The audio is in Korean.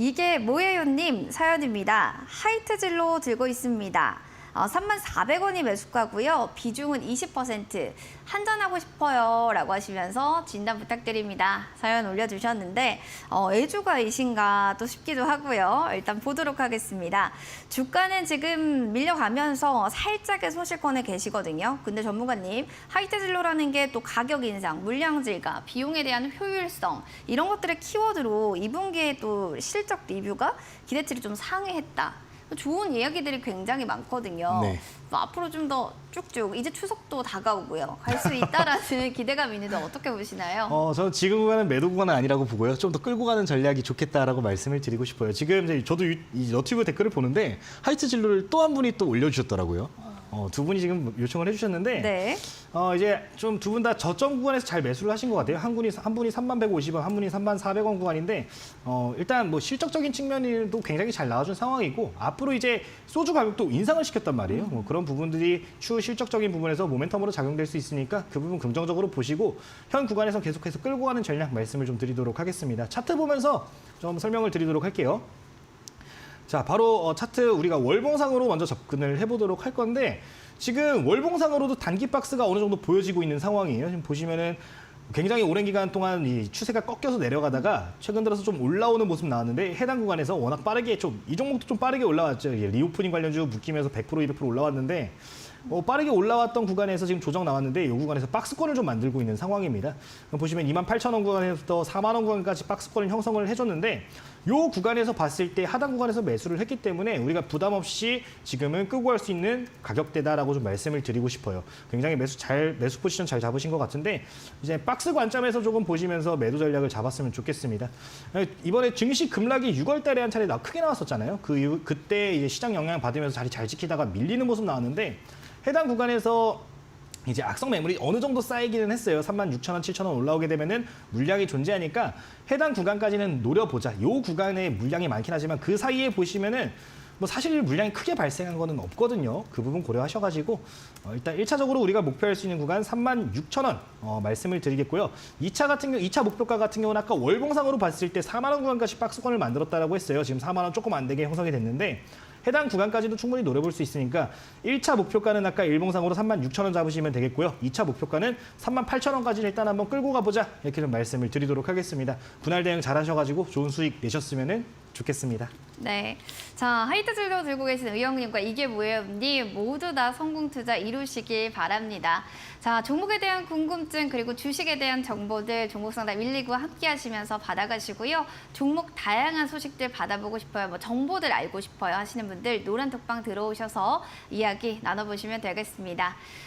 이게 뭐예요님 사연입니다. 하이트 진로 들고 있습니다. 어, 3,400원이 매수가고요. 비중은 20%. 한잔하고 싶어요. 라고 하시면서 진단 부탁드립니다. 사연 올려주셨는데 어, 애주가이신가 또 싶기도 하고요. 일단 보도록 하겠습니다. 주가는 지금 밀려가면서 살짝의 소실권에 계시거든요. 근데 전문가님, 하이트 진로라는 게 또 가격 인상, 물량 질가, 비용에 대한 효율성 이런 것들의 키워드로 2분기에 또 실적 리뷰가 기대치를 좀 상회했다. 좋은 이야기들이 굉장히 많거든요. 네. 뭐 앞으로 좀 더 쭉쭉 이제 추석도 다가오고요. 갈 수 있다라는 기대감이 있는데 어떻게 보시나요? 어, 저는 지금 구간은 매도 구간은 아니라고 보고요. 좀 더 끌고 가는 전략이 좋겠다라고 말씀을 드리고 싶어요. 지금 저도 유- 이 너튜브 댓글을 보는데 하이트 진로를 또 한 분이 또 올려주셨더라고요. 어, 두 분이 지금 요청을 해주셨는데 네. 어, 이제 좀 두 분 다 저점 구간에서 잘 매수를 하신 것 같아요. 한 분이 한 분이 3만 150원, 한 분이 3만 400원 구간인데 어, 일단 뭐 실적적인 측면도 굉장히 잘 나와준 상황이고 앞으로 이제 소주 가격도 인상을 시켰단 말이에요. 뭐 그런 부분들이 추후 실적적인 부분에서 모멘텀으로 작용될 수 있으니까 그 부분 긍정적으로 보시고 현 구간에서 계속해서 끌고 가는 전략 말씀을 좀 드리도록 하겠습니다. 차트 보면서 좀 설명을 드리도록 할게요. 자, 바로 어, 차트 우리가 월봉상으로 먼저 접근을 해보도록 할 건데 지금 월봉상으로도 단기 박스가 어느 정도 보여지고 있는 상황이에요. 지금 보시면은 굉장히 오랜 기간 동안 이 추세가 꺾여서 내려가다가 최근 들어서 좀 올라오는 모습 나왔는데 해당 구간에서 워낙 빠르게 좀 이 종목도 좀 빠르게 올라왔죠. 리오프닝 관련주 묶이면서 100% 200% 올라왔는데 어, 빠르게 올라왔던 구간에서 지금 조정 나왔는데 이 구간에서 박스권을 좀 만들고 있는 상황입니다. 보시면 28,000원 구간에서 4만 원 구간까지 박스권을 형성을 해줬는데 이 구간에서 봤을 때 하단 구간에서 매수를 했기 때문에 우리가 부담 없이 지금은 끄고 할 수 있는 가격대다라고 좀 말씀을 드리고 싶어요. 굉장히 매수 잘 매수 포지션 잘 잡으신 것 같은데 이제 박스 관점에서 조금 보시면서 매도 전략을 잡았으면 좋겠습니다. 이번에 증시 급락이 6월달에 한 차례 나 크게 나왔었잖아요. 그 그때 이제 시장 영향 받으면서 자리 잘 지키다가 밀리는 모습 나왔는데 해당 구간에서 이제 악성 매물이 어느 정도 쌓이기는 했어요. 3만 6천 원, 7천 원 올라오게 되면은 물량이 존재하니까 해당 구간까지는 노려보자. 요 구간에 물량이 많긴 하지만 그 사이에 보시면은 뭐 사실 물량이 크게 발생한 거는 없거든요. 그 부분 고려하셔가지고 어, 일단 1차적으로 우리가 목표할 수 있는 구간 3만 6천 원 어, 말씀을 드리겠고요. 2차 같은 경우, 2차 목표가 같은 경우는 아까 월봉상으로 봤을 때 4만 원 구간까지 박스권을 만들었다라고 했어요. 지금 4만 원 조금 안 되게 형성이 됐는데 해당 구간까지도 충분히 노려볼 수 있으니까 1차 목표가는 아까 일봉상으로 3만 6천 원 잡으시면 되겠고요. 2차 목표가는 3만 8천 원까지 일단 한번 끌고 가보자 이렇게 좀 말씀을 드리도록 하겠습니다. 분할 대응 잘하셔가지고 좋은 수익 내셨으면 좋겠습니다. 네. 자, 하이트 진로 들고 계신 의영님과 이게 뭐예요?님 모두 다 성공 투자 이루시길 바랍니다. 자, 종목에 대한 궁금증 그리고 주식에 대한 정보들 종목 상담 119 함께 하시면서 받아가시고요. 종목 다양한 소식들 받아보고 싶어요. 뭐 정보들 알고 싶어요 하시는 분들 노란 톡방 들어오셔서 이야기 나눠보시면 되겠습니다.